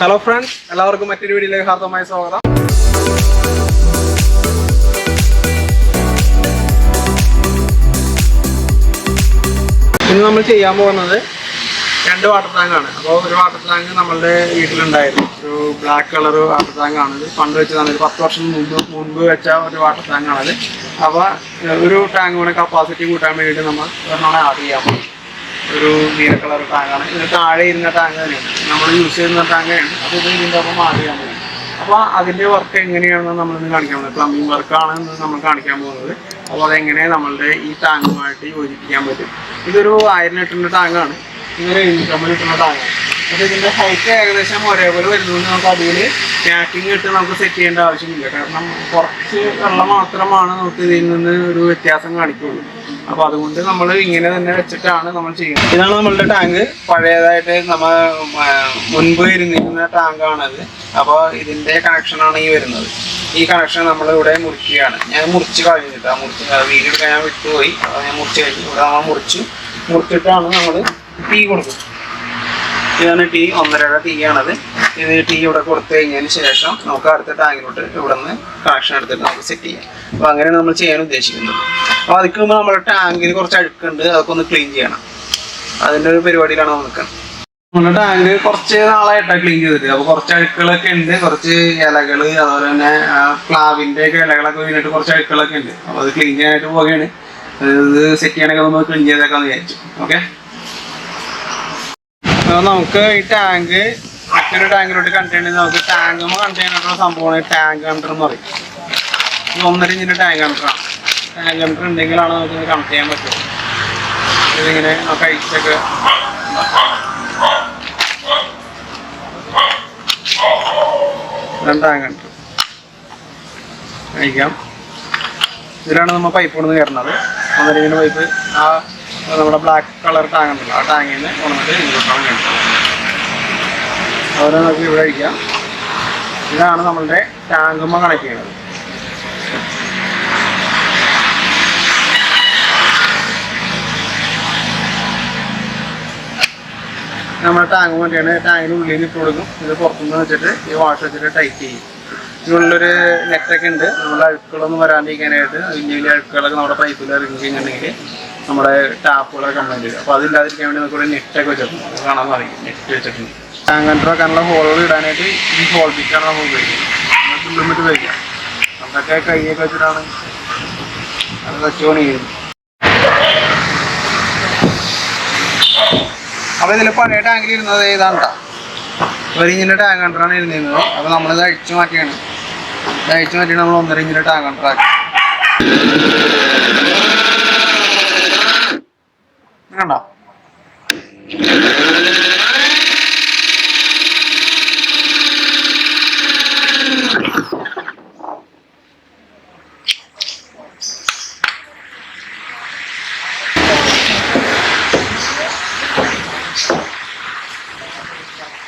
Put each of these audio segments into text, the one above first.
Hello friends എല്ലാവർക്കും മറ്റൊരു വീഡിയോയിലേക്ക് ഹാർദമായ സ്വാഗതം. ഇന്ന് നമ്മൾ ചെയ്യാൻ പോകുന്നത് രണ്ട് വാട്ടർ ടാങ്കാണ് അപ്പോൾ ഒരു വാട്ടർ ടാങ്ക് നമ്മളുടെ വീട്ടിലുണ്ടായിരുന്നു. ഒരു ബ്ലാക്ക് കളർ വാട്ടർ ടാങ്ക് ആണ്. ഇത് പണ്ട് വെച്ചതാണ്. ഒരു പത്ത് വർഷം മുമ്പ് മുൻപ് വെച്ച ഒരു വാട്ടർ ടാങ്ക് ആണത്. അപ്പോൾ ഒരു ടാങ്കുകൂടെ കപ്പാസിറ്റി കൂട്ടാൻ വേണ്ടിയിട്ട് നമ്മൾ ഒരെണ്ണം ആഡ് ചെയ്യാൻ പോകും ഒരു നീല കളർ ടാങ്കാണ് ഇത് താഴെ ഇരുന്ന ടാങ്ക് തന്നെയാണ്. നമ്മൾ യൂസ് ചെയ്യുന്ന ടാങ്കാണ് അപ്പോൾ ഇത് ഇതിന്റെ ഒപ്പം മാറിയാൽ മതി അപ്പോൾ അതിന്റെ വർക്ക് എങ്ങനെയാണെന്ന് നമ്മളിന്ന് കാണിക്കാൻ പോകുന്നത്. പ്ലംബിംഗ് വർക്കാണ് ഇന്ന് നമ്മൾ കാണിക്കാൻ പോകുന്നത്. അപ്പോൾ അതെങ്ങനെ നമ്മളുടെ ഈ ടാങ്കുമായിട്ട് യോജിപ്പിക്കാൻ പറ്റും. ഇതൊരു ആയിരം ലിറ്ററിന്റെ ടാങ്കാണ് ഇതൊരു എഴുന്നൂറ്റമ്പത് ലിറ്ററിന്റെ ടാങ്കാണ് അപ്പോൾ ഇതിന്റെ ഹൈറ്റ് ഏകദേശം ഒരേപോലെ വരുന്നതുകൊണ്ട് നമുക്ക് അതിൽ പാക്കിംഗ് ഇട്ട് നമുക്ക് സെറ്റ് ചെയ്യേണ്ട ആവശ്യമില്ല. കാരണം കുറച്ച് വെള്ളം മാത്രമാണ് നമുക്ക് ഇതിൽ നിന്ന് ഒരു വ്യത്യാസം കാണിക്കുള്ളൂ. അപ്പോൾ അതുകൊണ്ട് നമ്മൾ ഇങ്ങനെ തന്നെ വെച്ചിട്ടാണ് നമ്മൾ ചെയ്യുന്നത്. ഇതാണ് നമ്മളുടെ ടാങ്ക് പഴയതായിട്ട് നമ്മൾ മുൻപ് ഇരുന്നിരുന്ന ടാങ്കാണത് അപ്പോൾ ഇതിന്റെ കണക്ഷനാണ് ഈ വരുന്നത്. ഈ കണക്ഷൻ നമ്മൾ ഇവിടെ മുറിക്കുകയാണ്. ഞാൻ മുറിച്ച് കഴിഞ്ഞിട്ട് മുറിച്ച് വീട് ഞാൻ വിട്ടുപോയി. ഞാൻ മുറിച്ച് കഴിഞ്ഞു. ഇവിടെ നമ്മൾ മുറിച്ചു. മുറിച്ചിട്ടാണ് നമ്മൾ തീ കൊടുക്കുന്നത്. ഇതാണ് ടീ ഒന്നരയുടെ ടീ ആണത്. ഇത് ടീ ഇവിടെ കൊടുത്തു കഴിഞ്ഞതിന് ശേഷം നമുക്ക് അടുത്ത ടാങ്കിലോട്ട് ഇവിടെ നിന്ന് കണക്ഷൻ എടുത്തിട്ട് നമുക്ക് സെറ്റ് ചെയ്യാം. അപ്പോൾ അങ്ങനെ നമ്മൾ ചെയ്യാൻ ഉദ്ദേശിക്കുന്നത്. അപ്പോൾ അതിക്ക് മുമ്പ് നമ്മുടെ ടാങ്കിൽ കുറച്ച് അഴുക്കുണ്ട് അതൊക്കെ ഒന്ന് ക്ലീൻ ചെയ്യണം. അതിന്റെ ഒരു പരിപാടിയിലാണ് നമ്മൾ നിൽക്കുന്നത്. നമ്മുടെ ടാങ്ക് കുറച്ച് നാളായിട്ടാണ് ക്ലീൻ ചെയ്തിട്ട്. അപ്പോൾ കുറച്ച് അഴുക്കുകളൊക്കെ ഉണ്ട് കുറച്ച് ഇലകൾ അതുപോലെ തന്നെ പ്ലാവിന്റെ ഒക്കെ ഇലകളൊക്കെ വീണിട്ട് കുറച്ച് അഴുക്കുകളൊക്കെ ഉണ്ട്. അപ്പോൾ അത് ക്ലീൻ ചെയ്യാനായിട്ട് പോവുകയാണ്. ഇത് സെറ്റ് ചെയ്യണമെങ്കിൽ നമ്മൾ ക്ലീൻ ചെയ്തേക്കാന്ന് വിചാരിച്ചു. ഓക്കെ നമുക്ക് ഈ ടാങ്ക് മറ്റൊരു ടാങ്കിലോട്ട് കണ്ടെയ്നർ നമുക്ക് ടാങ്ക് കണ്ടെയ്നറുള്ള സംഭവമാണ് ടാങ്ക് കണ്ടർ എന്ന് പറയും. ഒന്നര ഇഞ്ചിന്റെ ടാങ്ക് കണ്ടറാണ് ടാങ്ക് കണ്ടർ ഉണ്ടെങ്കിലാണ് നമുക്ക് കണക്ട് ചെയ്യാൻ പറ്റുള്ളൂ ഇതിങ്ങനെ ഇതാണ് ടാങ്ക് കണ്ടർ അഴിക്കാം ഇതിലാണ് നമ്മൾ പൈപ്പ് കൊണ്ട് കയറുന്നത് ഒന്നര ഇഞ്ചിന്റെ പൈപ്പ് ആ നമ്മുടെ ബ്ലാക്ക് കളർ ടാങ്ക് ഉണ്ടല്ലോ ആ ടാങ്കിൽ നിന്ന് കൊണ്ടുവന്നിട്ട് ഇതിലോട്ടാണ് കഴിക്കുന്നത് അതുപോലെ നമുക്ക് ഇവിടെ അഴിക്കാം ഇതാണ് നമ്മളുടെ ടാങ്കുമ്മ കണക്ട് ചെയ്യുന്നത്. നമ്മുടെ ടാങ്ക് വേണ്ടിയാണ് ടാങ്കിന് ഉള്ളിൽ ഇട്ട് കൊടുക്കും. ഇത് പുറത്തുനിന്ന് വെച്ചിട്ട് ഈ വാഷ് വെച്ചിട്ട് ടൈറ്റ് ചെയ്യും. ഇതിനുള്ളൊരു നെറ്റൊക്കെ ഉണ്ട്. നമ്മുടെ അഴുക്കുകളൊന്നും വരാണ്ടിരിക്കാനായിട്ട് വലിയ വലിയ അഴുക്കുകളൊക്കെ നമ്മുടെ പൈപ്പിൽ ഇറങ്ങി കഴിഞ്ഞിട്ടുണ്ടെങ്കിൽ നമ്മുടെ ടാപ്പുകളൊക്കെ കംപ്ലൈന്റ് വരും. അപ്പോൾ അതില്ലാതിരിക്കാൻ വേണ്ടി നമുക്ക് ഇവിടെ നെറ്റൊക്കെ വെച്ചിട്ടുണ്ട്. കാണാൻ സാധിക്കും നെറ്റ് വെച്ചിട്ടുണ്ട്. ടാങ്ക് കണ്ടറൊക്കെയുള്ള ഹോളുകൾ ഇടാനായിട്ട് ഈ ഹോൾ പിക്കാണ് നമ്മൾ ഉപയോഗിക്കുന്നത്. ലിമിറ്റ് ഉപയോഗിക്കാം. നമുക്കൊക്കെ കൈയൊക്കെ വെച്ചിട്ടാണ് അത് വെച്ചുകൊണ്ട് ചെയ്യുന്നത് അപ്പോൾ ഇതിൽ പഴയ ടാങ്കിൽ ഇരുന്നത് ഏതാണ് ഒരു ഇഞ്ചിന്റെ ടാങ്ക് കണ്ടറാണ് ഇരുന്നിരുന്നത്. അപ്പോൾ നമ്മളിത് അഴിച്ചു മാറ്റിയാണ്. അഴിച്ചു മാറ്റിയാണ് നമ്മൾ ഒന്നര ഇഞ്ചിന്റെ ടാങ്ക് കണ്ടറാക്കി കണ്ടോ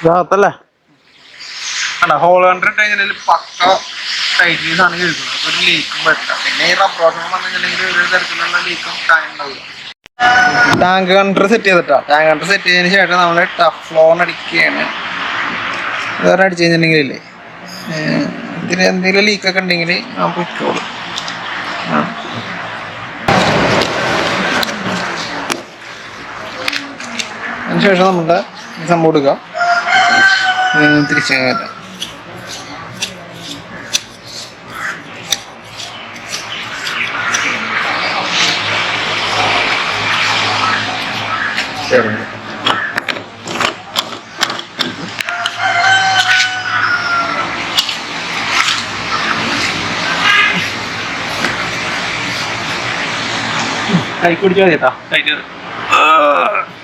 ഇതാകത്തല്ലേ അല്ല ഹോൾ കണ്ടിട്ട് കഴിഞ്ഞാൽ പക്ക ടൈറ്റ്നീസ് ആണ് കേൾക്കുന്നത്. ഒരു ലീക്കും പറ്റില്ല പിന്നെ ഈ റബ്ബർ വാട്ടർ വന്നിട്ടുണ്ടെങ്കിൽ ഒരു തരത്തിലുള്ള ലീക്കും ടാങ്ക് ഉണ്ടാവില്ല ടാങ്ക് കണ്ടർ സെറ്റ് ചെയ്തിട്ടാ? ടാങ്ക് കണ്ടർ സെറ്റ് ചെയ്തതിന് ശേഷം നമ്മൾ ടഫ് ഫ്ലോൺ അടിക്കുകയാണ്. വേറെ അടിച്ചു കഴിഞ്ഞിട്ടുണ്ടെങ്കിൽ ഇതിൽ എന്തെങ്കിലും ലീക്കൊക്കെ ഉണ്ടെങ്കിൽ ആ. ഇട്ടോളൂ അതിനുശേഷം ശേഷം നമ്മുടെ സംഭവം എടുക്കുക തിരിച്ചു കയറ്റാം ശരി കൈ കുടിച്ചാൽ ചേട്ടാ കേട്ടോ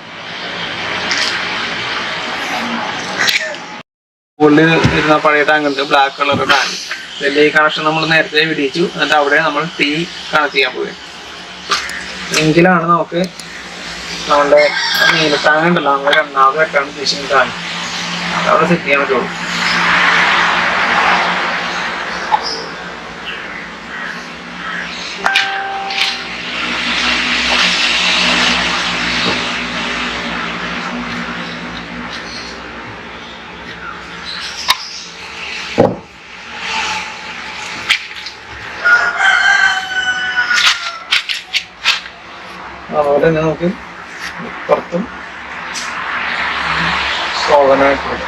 ഉള്ളിൽ ഇരുന്ന പഴയ ടാങ്ക് ഉണ്ട്. ബ്ലാക്ക് കളർ ടാങ്ക് ഇതിന്റെ ഈ കണക്ഷൻ നമ്മൾ നേരത്തെ വിടിയിച്ചു. എന്നിട്ട് അവിടെ നമ്മൾ ടീ കണക്ട് ചെയ്യാൻ പോവുകയാണ്. എങ്കിലാണ് നമുക്ക് നമ്മുടെ നീല ടാങ്ക് ഉണ്ടല്ലോ. നമ്മുടെ രണ്ടാമത് വെക്കാൻ ഉദ്ദേശിക്കുന്ന ടാങ്ക് അവിടെ സെറ്റ് ചെയ്യാൻ പറ്റുള്ളൂ. തന്നെ നമുക്ക് പുറത്തും ശോഭനമായിട്ടുണ്ട്.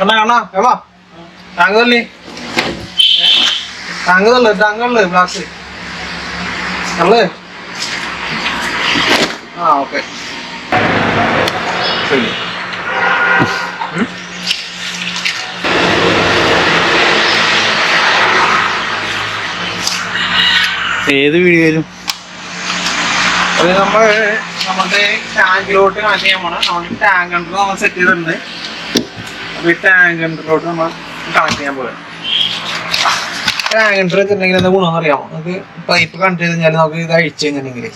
കണ്ണാ കണ്ണാ എവാ തള്ളി ടാങ്ക് തള്ളു ടാങ്ക് തള്ളു ഗ്ലാസ് തള്ളു ആ ഓക്കെ ഏത് വീഡിയോയിലും അത് നമ്മൾ നമ്മുടെ ടാങ്കിലോട്ട് കണക്ട് ചെയ്യാൻ പോണം. നമ്മുടെ ടാങ്ക് കണ്ടർ നമ്മൾ സെറ്റ് ചെയ്തിട്ടുണ്ട്. അപ്പോൾ ഈ ടാങ്ക് കണ്ടറിലോട്ട് നമ്മൾ കണക്ട് ചെയ്യാൻ പോവുകയാണ് കണ്ടർ വെച്ചിട്ടുണ്ടെങ്കിൽ എന്താ ഗുണം അറിയാമോ? നമുക്ക് പൈപ്പ് ചെയ്ത് കഴിഞ്ഞാൽ നമുക്ക് ഇത് അഴിച്ചു കഴിഞ്ഞിട്ടുണ്ടെങ്കിൽ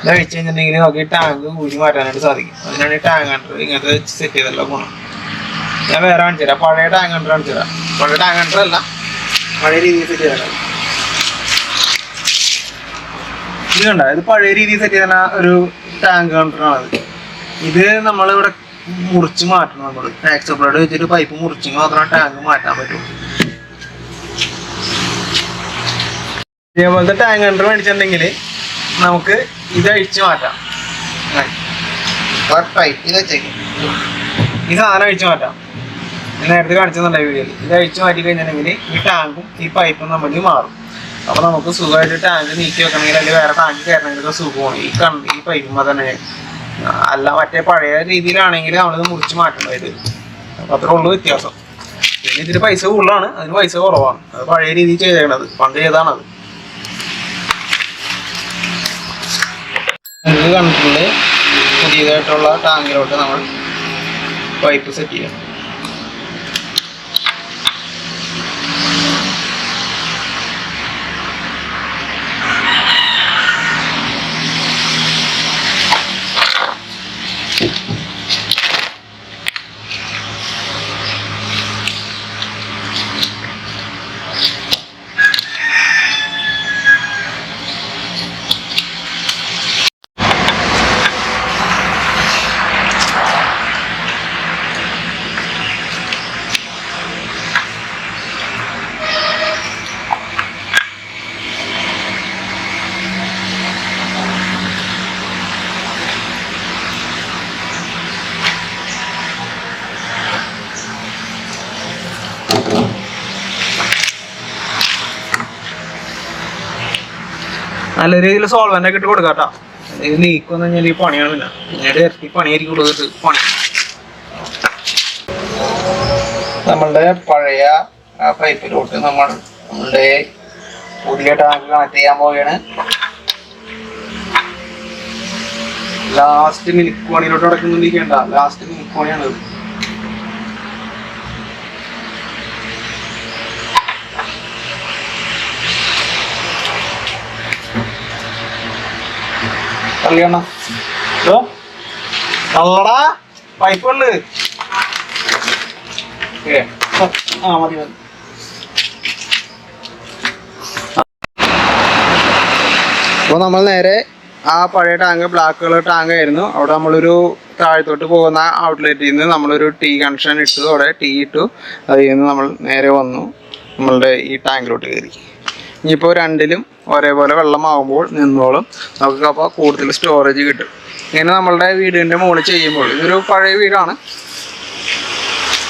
ഇത് അഴിച്ചു കഴിഞ്ഞിട്ടുണ്ടെങ്കിൽ നമുക്ക് ടാങ്ക് ഊരി മാറ്റാനായിട്ട് സാധിക്കും. അതിനാണ് ഈ ടാങ്ക് കണ്ടർ ഇങ്ങനത്തെ സെറ്റ് ചെയ്തുള്ള ഗുണം. ഞാൻ വേറെ കാണിച്ചു തരാം. പഴയ ടാങ്ക് കണ്ടർ കാണിച്ചു തരാം. പഴയ ടാങ്ക് കണ്ടർ അല്ല പഴയ രീതിയിൽ സെറ്റ് ചെയ്തതാണ്. ഇത് കണ്ട? ഇത് പഴയ രീതിയിൽ സെറ്റ് ചെയ്യുന്ന ഒരു ടാങ്ക് കൗണ്ടറാണത് ഇത് നമ്മളിവിടെ മുറിച്ച് മാറ്റണം നമ്മൾ ആക്സോ ബ്ലേഡ് വെച്ചിട്ട് പൈപ്പ് മുറിച്ചെങ്കിൽ മാത്രമേ ടാങ്ക് മാറ്റാൻ പറ്റൂ. ഇതേപോലത്തെ ടാങ്ക് കണ്ടർ മേടിച്ചിട്ടുണ്ടെങ്കിൽ നമുക്ക് ഇത് അഴിച്ച് മാറ്റാം. ഈ സാധനം അഴിച്ചു മാറ്റാം. നേരത്തെ കാണിച്ചെന്നുണ്ടായി വീഡിയോയിൽ ഇത് അഴിച്ചു മാറ്റി കഴിഞ്ഞിട്ടുണ്ടെങ്കിൽ ഈ ടാങ്കും ഈ പൈപ്പും തമ്മിൽ മാറും. അപ്പൊ നമുക്ക് സുഖമായിട്ട് ടാങ്ക് നീക്കി വെക്കണമെങ്കിൽ അല്ലെങ്കിൽ വേറെ ടാങ്ക് കയറണമെങ്കിലൊക്കെ സുഖമാണ്. ഈ കണ്ട് ഈ പൈപ്പുമ്പോൾ തന്നെ. അല്ല മറ്റേ പഴയ രീതിയിലാണെങ്കിൽ നമ്മളിത് മുറിച്ച് മാറ്റണം ഇത്. അപ്പൊ അത്രേ ഉള്ളൂ വ്യത്യാസം. പിന്നെ ഇതിന് പൈസ കൂടുതലാണ്. അതിന് പൈസ കുറവാണ്. അത് പഴയ രീതിയിൽ ചെയ്തേക്കണത്. പണ്ട് ചെയ്താണത് ഇത് കണ്ടിട്ടുണ്ട് പുതിയതായിട്ടുള്ള ടാങ്കിലോട്ട് നമ്മൾ പൈപ്പ് സെറ്റ് ചെയ്യണം. നല്ല രീതിയിൽ സോൾവെന്റ് ഒക്കെ ഇട്ട് കൊടുക്കാട്ടോ. ഇത് നീക്കൊന്നും കഴിഞ്ഞാൽ ഈ പിന്നീട് ഇരട്ടി പണിയായിരിക്കും പണി. നമ്മളുടെ പഴയ പൈപ്പിലോട്ട് നമ്മൾ നമ്മളുടെ പുതിയ ടാങ്ക് കണക്ട് ചെയ്യാൻ പോവുകയാണ്. ലാസ്റ്റ് മിനിറ്റ് പണിയിലോട്ട് നടക്കുന്നുണ്ടിരിക്കേണ്ട ലാസ്റ്റ് മിനിറ്റ് പണിയാണ്. ഇത്. നല്ലടാ പൈപ്പുണ്ട് പൈപ്പ് ആ മതി മതി. നമ്മൾ നേരെ ആ പഴയ ടാങ്ക് ബ്ലാക്ക് കളർ ടാങ്ക് ആയിരുന്നു. അവിടെ നമ്മളൊരു താഴത്തോട്ട് പോകുന്ന ഔട്ട്ലെറ്റിൽ നിന്ന് നമ്മളൊരു ടീ കണക്ഷൻ ഇട്ടതോടെ ടീ ഇട്ടു. അതിൽ നിന്ന് നമ്മൾ നേരെ വന്നു. നമ്മളുടെ ഈ ടാങ്കിലോട്ട് കയറി. ഇനിയിപ്പോൾ രണ്ടിലും ഒരേപോലെ വെള്ളമാകുമ്പോൾ നിന്നോളും. നമുക്ക് അപ്പോൾ കൂടുതൽ സ്റ്റോറേജ് കിട്ടും. ഇങ്ങനെ നമ്മളുടെ വീടിന്റെ മുകളിൽ ചെയ്യുമ്പോൾ ഇതൊരു പഴയ വീടാണ്.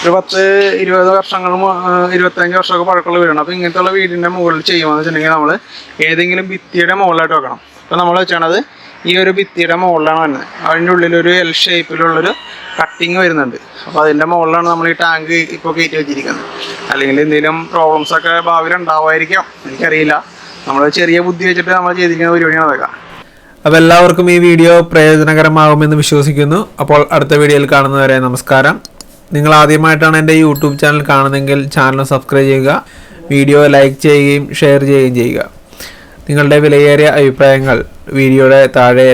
ഒരു പത്ത് ഇരുപത് വർഷങ്ങൾ മു- ഇരുപത്തഞ്ച് വർഷമൊക്കെ പഴക്കമുള്ള വീടാണ്. അപ്പോൾ ഇങ്ങനത്തുള്ള വീടിന്റെ മുകളിൽ ചെയ്യുമെന്ന് വെച്ചിട്ടുണ്ടെങ്കിൽ നമ്മൾ ഏതെങ്കിലും ഭിത്തിയുടെ മുകളിലായിട്ട് വെക്കണം. ഇപ്പോൾ നമ്മൾ വെച്ചണത് ഈ ഒരു ഭിത്തിയുടെ മുകളിലാണ് വരുന്നത്. അതിന്റെ ഉള്ളിലൊരു എൽ ഷേപ്പിലുള്ളൊരു കട്ടിങ് വരുന്നുണ്ട്. അപ്പോൾ അതിന്റെ മുകളിലാണ് നമ്മൾ ഈ ടാങ്ക് ഇപ്പോൾ കയറ്റി വെച്ചിരിക്കുന്നത്. അല്ലെങ്കിൽ എന്തെങ്കിലും പ്രോബ്ലംസ് ഒക്കെ ഭാവിയിൽ ഉണ്ടാവുമായിരിക്കാം. എനിക്കറിയില്ല. നമ്മൾ ചെറിയ ബുദ്ധി വെച്ചിട്ട് നമ്മൾ ചെയ്തിരിക്കുന്ന പരിപാടിയാണ് അതൊക്കെ. അപ്പോൾ എല്ലാവർക്കും ഈ വീഡിയോ പ്രയോജനകരമാകുമെന്ന് വിശ്വസിക്കുന്നു. അപ്പോൾ അടുത്ത വീഡിയോയിൽ കാണുന്നവരെ നമസ്കാരം. നിങ്ങൾ ആദ്യമായിട്ടാണ് എന്റെ യൂട്യൂബ് ചാനൽ കാണുന്നതെങ്കിൽ ചാനൽ സബ്സ്ക്രൈബ് ചെയ്യുക വീഡിയോ ലൈക്ക് ചെയ്യുകയും ഷെയർ ചെയ്യുകയും ചെയ്യുക. നിങ്ങളുടെ വിലയേറിയ അഭിപ്രായങ്ങൾ വീഡിയോയുടെ താഴെ